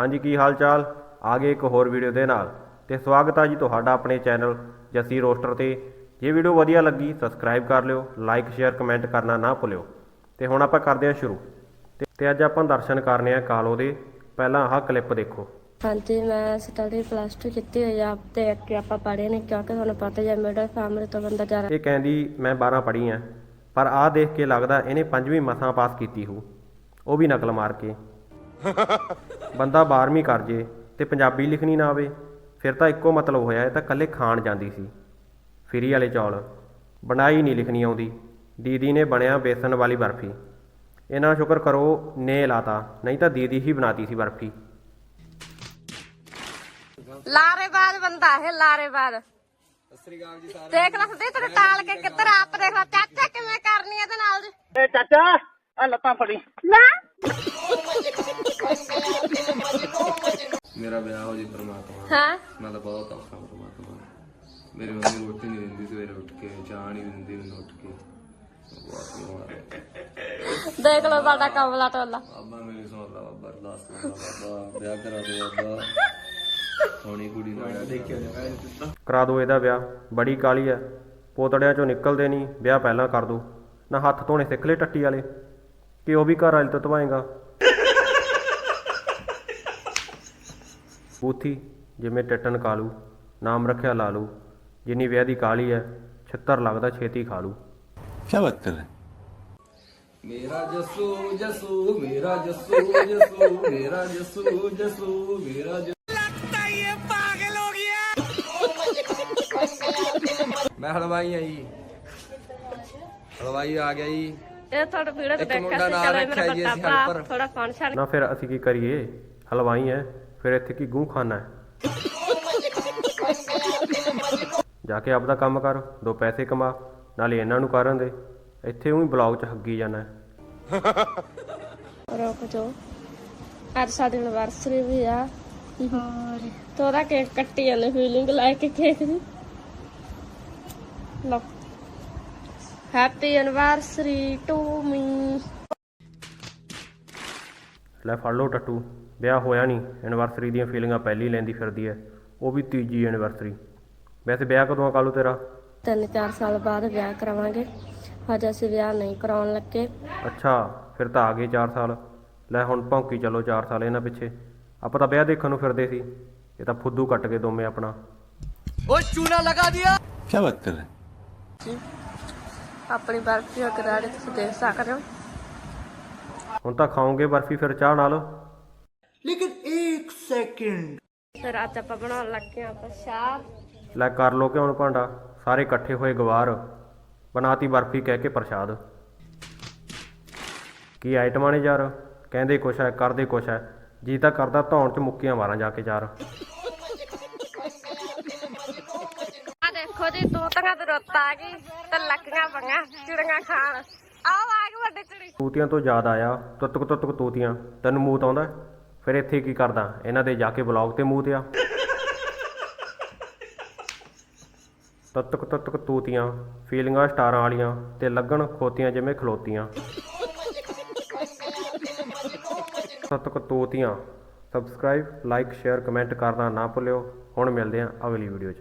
ਹਾਂਜੀ ਕੀ ਹਾਲ ਚਾਲ ਆ ਗਏ ਇੱਕ ਹੋਰ ਵੀਡੀਓ ਦੇ ਨਾਲ। ਤੇ ਸਵਾਗਤ ਆ ਜੀ ਤੁਹਾਡਾ ਆਪਣੇ ਚੈਨਲ ਜੱਸੀ ਰੋਸਟਰ ਤੇ। ਜੇ ਵੀਡੀਓ ਵਧੀਆ ਲੱਗੀ ਸਬਸਕ੍ਰਾਈਬ ਕਰ ਲਿਓ ਲਾਈਕ ਸ਼ੇਅਰ ਕਮੈਂਟ ਕਰਨਾ ਨਾ ਭੁੱਲਿਓ। ਤੇ ਹੁਣ ਆਪਾਂ ਕਰਦੇ ਹਾਂ ਸ਼ੁਰੂ। ਤੇ- ਅੱਜ ਆਪਾਂ ਦਰਸ਼ਨ ਕਰਨੇ ਆ ਕਾਲੋ ਦੇ। ਪਹਿਲਾਂ ਆਹ ਕਲਿੱਪ ਦੇਖੋ। ਹਾਂਜੀ ਮੈਂ ਸਟੱਡੀ ਪਲੱਸ 2 ਕੀਤੀ ਹੋਈ ਆ। ਤੇ ਅੱਗੇ ਆਪਾਂ ਪੜ੍ਹੇ ਨੇ ਕਿਉਂਕਿ ਤੁਹਾਨੂੰ ਪਤਾ ਹੀ ਮਿਡਲ ਫੈਮਿਲੀ ਤੋਂ ਬੰਦਾ ਜ਼ਿਆਦਾ ਇਹ ਕਹਿੰਦੀ ਮੈਂ 12 ਪੜ੍ਹੀ ਆ। ਪਰ ਆਹ ਦੇਖ ਕੇ ਲੱਗਦਾ ਇਹਨੇ ਪੰਜਵੀਂ ਮਸਾਂ ਪਾਸ ਕੀਤੀ ਹੋ। ਉਹ ਵੀ ਨਕਲ ਮਾਰ ਕੇ। ਬੰਦਾ 12ਵੀਂ ਕਰ ਜੇ ਤੇ ਪੰਜਾਬੀ ਲਿਖਣੀ ਨਾ ਆਵੇ ਫਿਰ ਤਾਂ ਇੱਕੋ ਮਤਲਬ ਹੋਇਆ ਇਹ ਤਾਂ ਕੱਲੇ ਖਾਣ ਜਾਂਦੀ ਸੀ। ਫਰੀ ਵਾਲੇ ਚੌਲ। ਬਣਾਈ ਨਹੀਂ ਲਿਖਣੀ ਆਉਂਦੀ। ਦੀਦੀ ਨੇ ਬਣਿਆ ਬੇਸਨ ਵਾਲੀ ਬਰਫੀ। ਇਹਨਾਂ ਸ਼ੁਕਰ ਕਰੋ ਨੇ ਲਾਤਾ। ਨਹੀਂ ਤਾਂ ਦੀਦੀ ਹੀ ਬਣਾਤੀ ਸੀ ਬਰਫੀ। ਲਾਰੇਬਾਜ਼ ਬੰਦਾ ਹੈ ਲਾਰੇਬਾਜ਼। ਦੇਖ ਲੈ ਸਦੇ ਤੇਰੇ ਟਾਲ ਕੇ ਕਿੱਧਰ ਆਪ ਦੇਖ ਲੈ ਚਾਚਾ ਕਿਵੇਂ ਕਰਨੀ ਇਹਦੇ ਨਾਲ? ਦੀ ਏ ਚਾਚਾ ਆ ਲੱਤਾਂ ਫੜੀ। ਨਾ। ਮੇਰਾ ਵਿਆਹ ਹੋ ਜੇ ਪਰਮਾਤਮਾ ਹਾਂ। ਮੈਂ ਤਾਂ ਬਹੁਤ ਔਖਾ ਪਰਮਾਤਮਾ ਮੇਰੀ ਮੰਮੀ ਰੋਟੀ ਨਹੀਂ ਦਿੰਦੀ ਸਵੇਰੇ ਉੱਠ ਕੇ ਚਾਹ ਨਹੀਂ ਦਿੰਦੀ ਮੈਨੂੰ ਉੱਠ ਕੇ। ਬਹੁਤ ਦੇਖ ਲਓ ਸਾਡਾ ਕਮਲਾ ਟੋਲਾ। ਬਾਬਾ ਮੇਰੀ ਸੁਣ ਲਾ ਬਾਬਾ ਅਰਦਾਸ ਕਰ ਲਾ ਬਾਬਾ। ਵਿਆਹ ਕਰਾ ਦੇ ਬਾਬਾ। ਹੋਣੀ ਕੁੜੀ ਦਾ ਦੇਖਿਓ ਕਰਾ ਦਿਓ ਇਹਦਾ ਵਿਆਹ ਬੜੀ ਕਾਲੀ ਐ। ਪੋਤੜਿਆਂ ਚੋਂ ਨਿਕਲਦੇ ਨਹੀਂ ਵਿਆਹ ਪਹਿਲਾਂ ਕਰ ਦੋ। ਨਾ ਹੱਥ ਧੋਣੇ ਸਿੱਖ ਲੈ ਟੱਟੀ ਵਾਲੇ। ਕਿ ਉਹ ਵੀ ਘਰ ਵਾਲੇ ਤੋਂ ਧਵਾਏਗਾ। ਬੂਥੀ ਜਿਵੇਂ ਟੱਟਨ ਕਾਲੂ ਨਾਮ ਰੱਖਿਆ ਲਾਲੂ ਜਿੰਨੀ ਵਿਆਹ ਦੀ ਕਾਲੀ ਹੈ ਛੱਤਰ ਲੱਗਦਾ ਛੇਤੀ ਖਾ ਲੂ। ਕੀ ਬਾਤ ਕਰ ਮੇਰਾ ਜਸੂ ਜਸੂ ਮੇਰਾ ਜਸੂ ਜਸੂ ਮੇਰਾ ਜਸੂ ਜਸੂ ਮੇਰਾ ਲੱਗਦਾ ਇਹ ਪਾਗਲ ਹੋ ਗਿਆ ਮੈਂ ਹਲਵਾਈ ਆਈ ਹਲਵਾਈ ਆ ਗਿਆ ਜੀ। ਇਹ ਤੁਹਾਡਾ ਵੀਡੀਓ ਤੇ ਦੇਖਿਆ ਸੀ ਚਲੋ ਮੇਰਾ ਪਤਾ ਥੋੜਾ ਫਨ ਛੱਡ ਨਾ ਫਿਰ ਅਸੀਂ ਕੀ ਕਰੀਏ? ਹਲਵਾਈ ਹੈ। ਫਿਰ ਇੱਥੇ ਕੀ ਗੂੰ ਖਾਣਾ ਹੈ? ਜਾ ਕੇ ਆਪਦਾ ਕੰਮ ਕਰ ਦੋ ਪੈਸੇ ਕਮਾ ਨਾਲੇ ਇਹਨਾਂ ਨੂੰ ਕਰਨ ਦੇ। ਇੱਥੇ ਉਹੀ ਬਲੌਗ 'ਚ ਹੱਗੀ ਜਾਣਾ ਹੈ। ਰੁਕ ਜਾਓ। ਅੱਜ ਸਾਡੀ ਐਨਵਰਸਰੀ ਵੀ ਆ। ਹੋਰ। ਤੋਰਾ ਕੇਕ ਕੱਟੀ ਜਾਂਦੇ ਫੀਲਿੰਗ ਲੈ ਕੇ ਕੇਕ ਦੀ ਲਓ। ਹੈਪੀ ਐਨਵਰਸਰੀ ਟੂ ਮੀ ਲੈ ਫੜ ਲਓ ਟੱਟੂ। ਵਿਆਹ ਹੋਇਆ ਨਹੀਂ ਐਨਵਰਸਰੀ ਦੀਆਂ ਫੀਲਿੰਗਾਂ ਪਹਿਲੀ ਲੈਂਦੀ ਫਿਰਦੀ ਹੈ ਉਹ ਵੀ ਤੀਜੀ ਐਨਵਰਸਰੀ ਵੈਸੇ ਵਿਆਹ ਕਦੋਂ ਆ ਕਾਲੂ ਤੇਰਾ? 3-4 ਸਾਲ ਬਾਅਦ ਵਿਆਹ ਕਰਾਵਾਂਗੇ। ਹਜੇ ਅਸੀਂ ਵਿਆਹ ਨਹੀਂ ਕਰਾਉਣ ਲੱਗੇ। ਅੱਛਾ ਫਿਰ ਤਾਂ ਆ ਗਏ 4 ਸਾਲ। ਲੈ ਹੁਣ ਭੌਂਕੀ ਚਲੋ 4 ਸਾਲ ਇਹਨਾਂ ਪਿੱਛੇ। ਆਪਾਂ ਤਾਂ ਵਿਆਹ ਦੇਖਣ ਨੂੰ ਫਿਰਦੇ ਸੀ। ਇਹ ਤਾਂ ਫੁੱਦੂ ਕੱਟ ਕੇ ਦੋਵੇਂ ਆਪਣਾ। ਓ ਚੂਨਾ ਲਗਾ ਦਿਆ। ਕੀ ਬਾਤ ਕਰ ਰਹੇ ਆਪਣੀ ਬਰਫੀ ਅਗਰਾੜੇ ਤੁਸੀਂ ਦੇਖ ਸਕਦੇ ਹੋ। ਹੁਣ ਤਾਂ ਖਾਓਗੇ ਬਰਫੀ ਫਿਰ ਚਾਹ ਨਾਲ। ਫਿਰ ਅੱਜ ਆਪਾਂ ਬਣਾਉਣ ਲੱਗੇ ਆ ਪ੍ਰਸ਼ਾਦ ਲੈ ਕਰ ਲੋ ਕਿ ਹੁਣ ਭਾਂਡਾ ਸਾਰੇ ਇਕੱਠੇ ਹੋਏ ਗਵਾਰ। ਬਣਾਤੀ ਬਰਫੀ ਕਹਿ ਕੇ ਪ੍ਰਸ਼ਾਦ। ਕੀ ਆਈਟਮਾਂ ਨੇ ਯਾਰ? ਕਹਿੰਦੇ ਕੁਛ ਹੈ ਕਰਦੇ ਕੁਛ ਹੈ। ਜੀ ਤਾਂ ਕਰਦਾ ਧੌਣ ਚ ਮੁੱਕੀਆਂ ਮਾਰਾਂ ਜਾ ਕੇ ਚਾਰ। ਆ ਦੇਖੋ ਜੀ ਤੋਤੀਆਂ ਤੇ ਰੁੱਤ ਆ ਗਈ। ਤੇ ਲੱਕੀਆਂ ਪੰਗਾ ਚਿੜੀਆਂ ਖਾਣ। ਆਓ ਆ ਗਈ ਵੱਡੀ ਚਿੜੀ। ਤੂਤੀਆਂ ਤੋਂ ਯਾਦ ਆਇਆ ਤੁੱਤਕ ਤੁੱਤਕ ਤੂਤੀਆਂ। ਤੈਨੂੰ ਮੂਤ ਆਉਂਦਾ ਹੈ? ਫਿਰ ਇੱਥੇ ਕੀ ਕਰਦਾ? ਇਹਨਾਂ ਦੇ ਜਾ ਕੇ ਬਲੌਗ ਤੇ ਮੂੰਹ ਮੂਤ ਆ। ਤੁੱਤਕ ਤੁੱਤਕ ਤੂਤੀਆਂ, ਫੀਲਿੰਗਾਂ ਸਟਾਰਾਂ ਵਾਲੀਆਂ ਤੇ ਲੱਗਣ ਖੋਤੀਆਂ ਜਿਵੇਂ ਖਲੋਤੀਆਂ। ਤੁੱਤਕ ਤੂਤੀਆਂ। ਸਬਸਕ੍ਰਾਈਬ ਲਾਈਕ ਸ਼ੇਅਰ ਕਮੈਂਟ ਕਰਨਾ ਨਾ ਭੁੱਲਿਓ। ਹੁਣ ਮਿਲਦੇ ਹਾਂ ਅਗਲੀ ਵੀਡੀਓ 'ਚ।